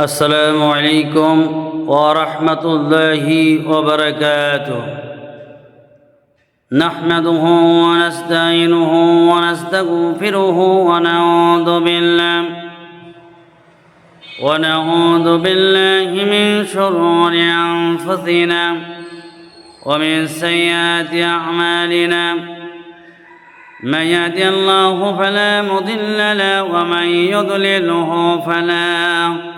السلام عليكم ورحمة الله وبركاته. نحمده ونستعينه ونستغفره ونعوذ بالله. ونعوذ بالله من شرور أنفسنا ومن سيئات أعمالنا. من يهد الله فلا مضل له ومن يضلله فلا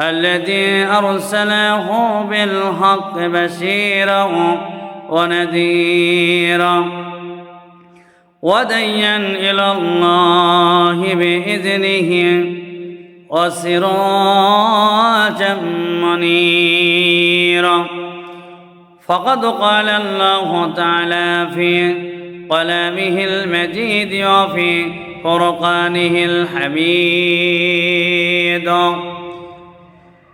الذي أرسله بالحق بشيرا ونذيرا وديا إلى الله بإذنه وسراجا منيرا. فقد قال الله تعالى في قلمه المجيد وفي فرقانه الحميد.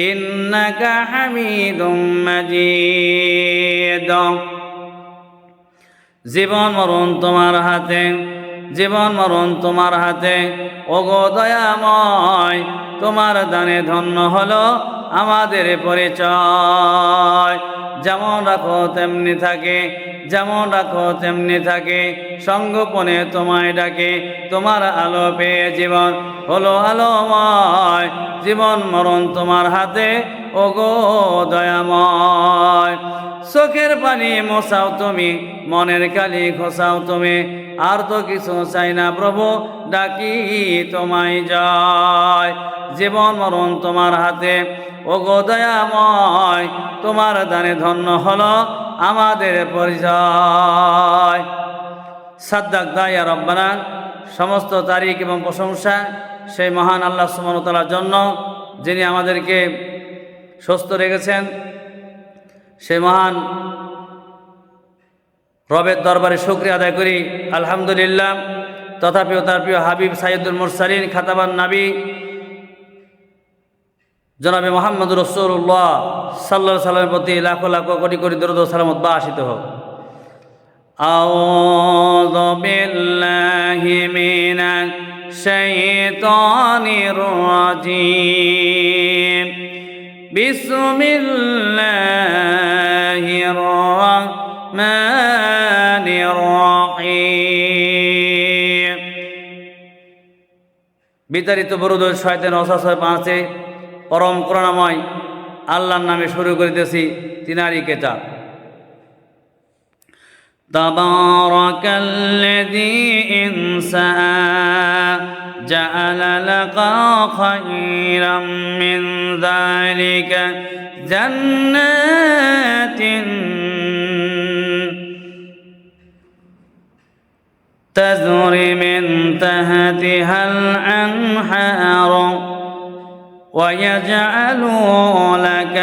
إنك حميد مجيد জীবন মরণ তোমার হাতে জীবন মরণ তোমার হাতে ওগো দয়াময় তোমার দানে ধন্য হলো আমাদের পরিচয় যেমন রাখো তেমনি থাকে যেমন রাখো তেমনি থাকে সঙ্গোপনে তোমায় ডাকে তোমার আলো পেয়ে জীবন হলো আলোময় জীবন মরণ তোমার হাতে, ওগো দয়াময়। চোখের পানি মশাও তুমি, মনের কালি খোসাও তুমি। আর তো কিছু চাই না প্রভু, ডাকি তোমায় যায় জীবন মরণ তোমার হাতে, ওগো দয়াময়। তোমার দানে ধন্য হলো আমাদের পরিচয়। সাদ্দাক দায়া রব্বানা, সমস্ত তারিখ এবং প্রশংসা সেই মহান আল্লাহ সুমনতলার জন্য যিনি আমাদেরকে সুস্থ রেখেছেন সেই মহান রবের দরবারে শুক্রিয়া আদায় করি আলহামদুলিল্লাহ তথাপিও তার প্রিয় হাবিব সাইদুল মুরসালিন খাতাবান নাবি জনাবে মোহাম্মদ রসুল্লাহ সাল্লা সাল্লামের প্রতি লাখো লাখো কোটি কোটি দরদ সালামত বা আসিত হোক أعوذ بالله من الشيطان الرجيم بسم الله الرحمن الرحيم বিতাড়িত বরুদ শয়তেন অসাশয় পাঁচে পরম করুণাময় আল্লাহর নামে শুরু করিতেছি তিনারি কেতাব تبارك الذي إن سعى جعل لك خيرا من ذلك ذلك جنات تجري من تحتها الأنهار ويجعلوا لك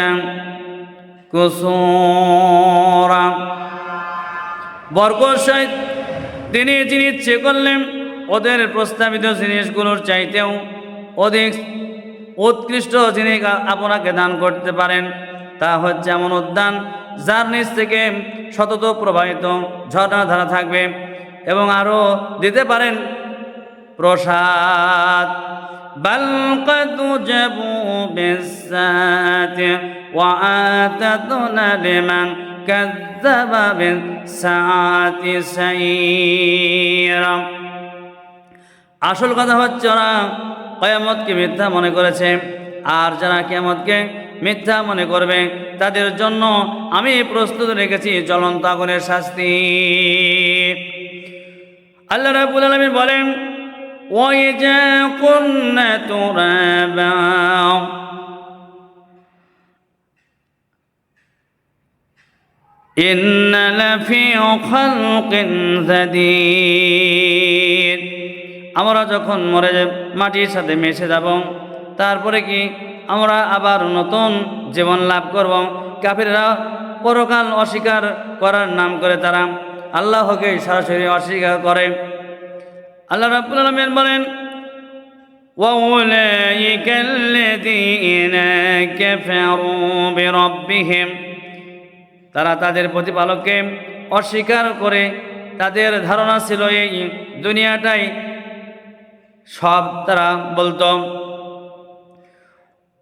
কুসুরা বরকত সহিত তিনি যিনি ইচ্ছে করলেন ওদের প্রস্তাবিত জিনিসগুলোর চাইতেও অধিক উৎকৃষ্ট জিনিস আপনাকে দান করতে পারেন তা হচ্ছে এমন উদ্যান যার নিচ থেকে সতত প্রবাহিত ঝর্ণা ধারা থাকবে এবং আরও দিতে পারেন প্রসাদ بل قد جبوا بالساعة وآتتنا لمن كذب بالساعة سيرا আসল কথা হচ্ছে ওরা কয়ামতকে মিথ্যা মনে করেছে আর যারা কেয়ামতকে মিথ্যা মনে করবে তাদের জন্য আমি প্রস্তুত রেখেছি জ্বলন্ত আগুনের শাস্তি আল্লাহ রাবুল আলমীর বলেন وإذا كنا ترابا إن لفي خلق جديد আমরা যখন মরে যাব মাটির সাথে মিশে যাব তারপরে কি আমরা আবার নতুন জীবন লাভ করব কাফিররা পরকাল অস্বীকার করার নাম করে তারা আল্লাহকে সরাসরি অস্বীকার করে আল্লাহ রাব্বুল আলামিন বলেন وأولئك الذين كفروا بربهم তারা তাদের প্রতিপালককে অস্বীকার করে তাদের ধারণা ছিল এই দুনিয়াটাই সব তারা বলতো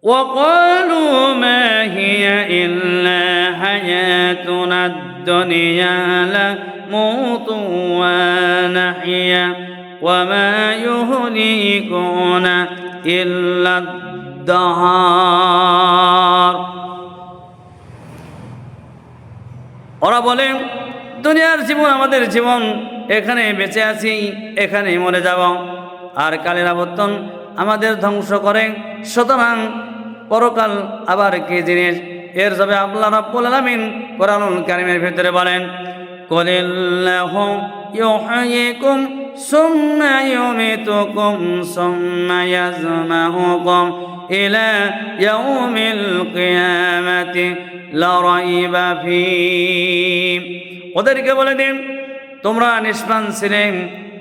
وقالوا ما هي إلا حياتنا الدنيا نموت ونحيا وما يهلكون إلا الدهار ওরা বলে দুনিয়ার জীবন আমাদের জীবন এখানে বেঁচে আছি এখানে মরে যাব আর কালের আবর্তন আমাদের ধ্বংস করে। সুতরাং পরকাল আবার কি জিনিস? এর যাবে আল্লাহ রাব্বুল আলামিন কোরআনুল কারীমের ভিতরে বলেন ফী ওদেরকে বলে দিন, তোমরা নিষ্প্রাণ ছিলেন,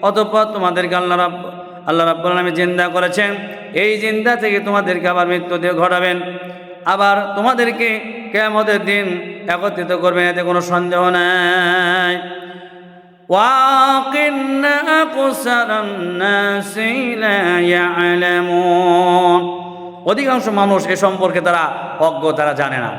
অতঃপর তোমাদেরকে আল্লাহ রাব্ব আল্লাহ রাব্বুল আলামিন জিন্দা করেছেন এই জিন্দা থেকে তোমাদেরকে আবার মৃত্যু দিয়ে ঘটাবেন আবার তোমাদেরকে কেয়ামতের দিন একত্রিত করবেন এতে কোনো সন্দেহ নাই وَأَقِنَّ أَكْثَرَ النَّاسِ لَا يَعْلَمُونَ অধিকাংশ মানুষ এ সম্পর্কে তারা অজ্ঞ তারা জানে না